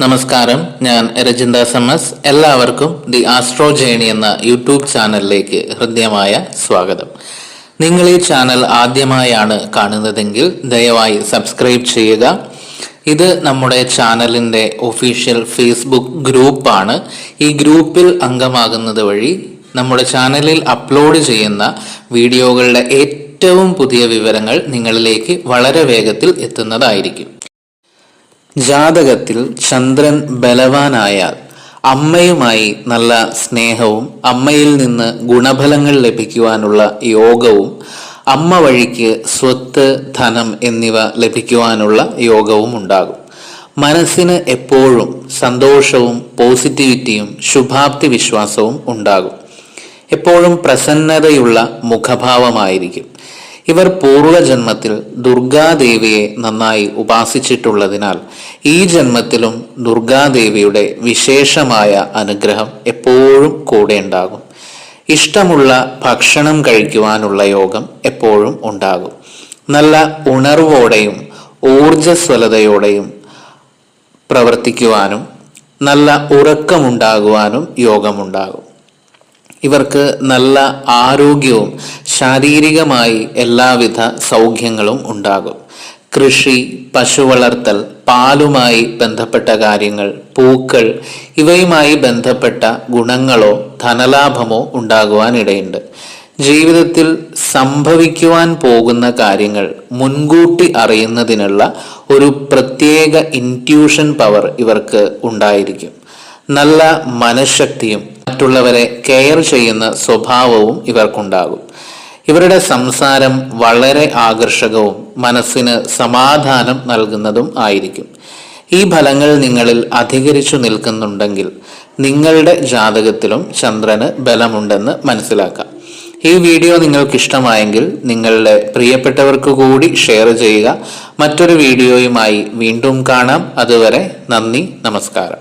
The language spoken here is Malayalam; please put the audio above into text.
നമസ്കാരം. ഞാൻ രജിന്ദ എം എസ് എല്ലാവർക്കും ദി ആസ്ട്രോ ജേണി എന്ന യൂട്യൂബ് ചാനലിലേക്ക് ഹൃദ്യമായ സ്വാഗതം. നിങ്ങൾ ഈ ചാനൽ ആദ്യമായാണ് കാണുന്നതെങ്കിൽ ദയവായി സബ്സ്ക്രൈബ് ചെയ്യുക. ഇത് നമ്മുടെ ചാനലിന്റെ ഒഫീഷ്യൽ ഫേസ്ബുക്ക് ഗ്രൂപ്പാണ്. ഈ ഗ്രൂപ്പിൽ അംഗമാകുന്നത് വഴി നമ്മുടെ ചാനലിൽ അപ്ലോഡ് ചെയ്യുന്ന വീഡിയോകളുടെ ഏറ്റവും പുതിയ വിവരങ്ങൾ നിങ്ങളിലേക്ക് വളരെ വേഗത്തിൽ എത്തുന്നതായിരിക്കും. ജാതകത്തിൽ ചന്ദ്രൻ ബലവാനായാൽ അമ്മയുമായി നല്ല സ്നേഹവും അമ്മയിൽ നിന്ന് ഗുണഫലങ്ങൾ ലഭിക്കുവാനുള്ള യോഗവും അമ്മ വഴിക്ക് സ്വത്ത് ധനം എന്നിവ ലഭിക്കുവാനുള്ള യോഗവും ഉണ്ടാകും. മനസ്സിന് എപ്പോഴും സന്തോഷവും പോസിറ്റിവിറ്റിയും ശുഭാപ്തി വിശ്വാസവും ഉണ്ടാകും. എപ്പോഴും പ്രസന്നതയുള്ള മുഖഭാവമായിരിക്കും. ഇവർ പൂർവജന്മത്തിൽ ദുർഗാദേവിയെ നന്നായി ഉപാസിച്ചിട്ടുള്ളതിനാൽ ഈ ജന്മത്തിലും ദുർഗാദേവിയുടെ വിശേഷമായ അനുഗ്രഹം എപ്പോഴും കൂടെ ഉണ്ടാകും. ഇഷ്ടമുള്ള ഭക്ഷണം കഴിക്കുവാനുള്ള യോഗം എപ്പോഴും ഉണ്ടാകും. നല്ല ഉണർവോടെയും ഊർജസ്വലതയോടെയും പ്രവർത്തിക്കുവാനും നല്ല ഉറക്കമുണ്ടാകുവാനും യോഗമുണ്ടാകും. ഇവർക്ക് നല്ല ആരോഗ്യവും ശാരീരികമായി എല്ലാവിധ സൗഖ്യങ്ങളും ഉണ്ടാകും. കൃഷി പശു വളർത്തൽ പാലുമായി ബന്ധപ്പെട്ട കാര്യങ്ങൾ പൂക്കൾ ഇവയുമായി ബന്ധപ്പെട്ട ഗുണങ്ങളോ ധനലാഭമോ ഉണ്ടാകുവാനിടയുണ്ട്. ജീവിതത്തിൽ സംഭവിക്കുവാൻ പോകുന്ന കാര്യങ്ങൾ മുൻകൂട്ടി അറിയുന്നതിനുള്ള ഒരു പ്രത്യേക ഇന്റ്യൂഷൻ പവർ ഇവർക്ക് ഉണ്ടായിരിക്കും. നല്ല മനഃശക്തിയും മറ്റുള്ളവരെ കെയർ ചെയ്യുന്ന സ്വഭാവവും ഇവർക്കുണ്ടാകും. ഇവരുടെ സംസാരം വളരെ ആകർഷകവും മനസ്സിന് സമാധാനം നൽകുന്നതും ആയിരിക്കും. ഈ ഫലങ്ങൾ നിങ്ങളിൽ അധികരിച്ചു നിൽക്കുന്നുണ്ടെങ്കിൽ നിങ്ങളുടെ ജാതകത്തിലും ചന്ദ്രന് ബലമുണ്ടെന്ന് മനസ്സിലാക്കാം. ഈ വീഡിയോ നിങ്ങൾക്ക് ഇഷ്ടമായെങ്കിൽ നിങ്ങളുടെ പ്രിയപ്പെട്ടവർക്ക് കൂടി ഷെയർ ചെയ്യുക. മറ്റൊരു വീഡിയോയുമായി വീണ്ടും കാണാം. അതുവരെ നന്ദി നമസ്കാരം.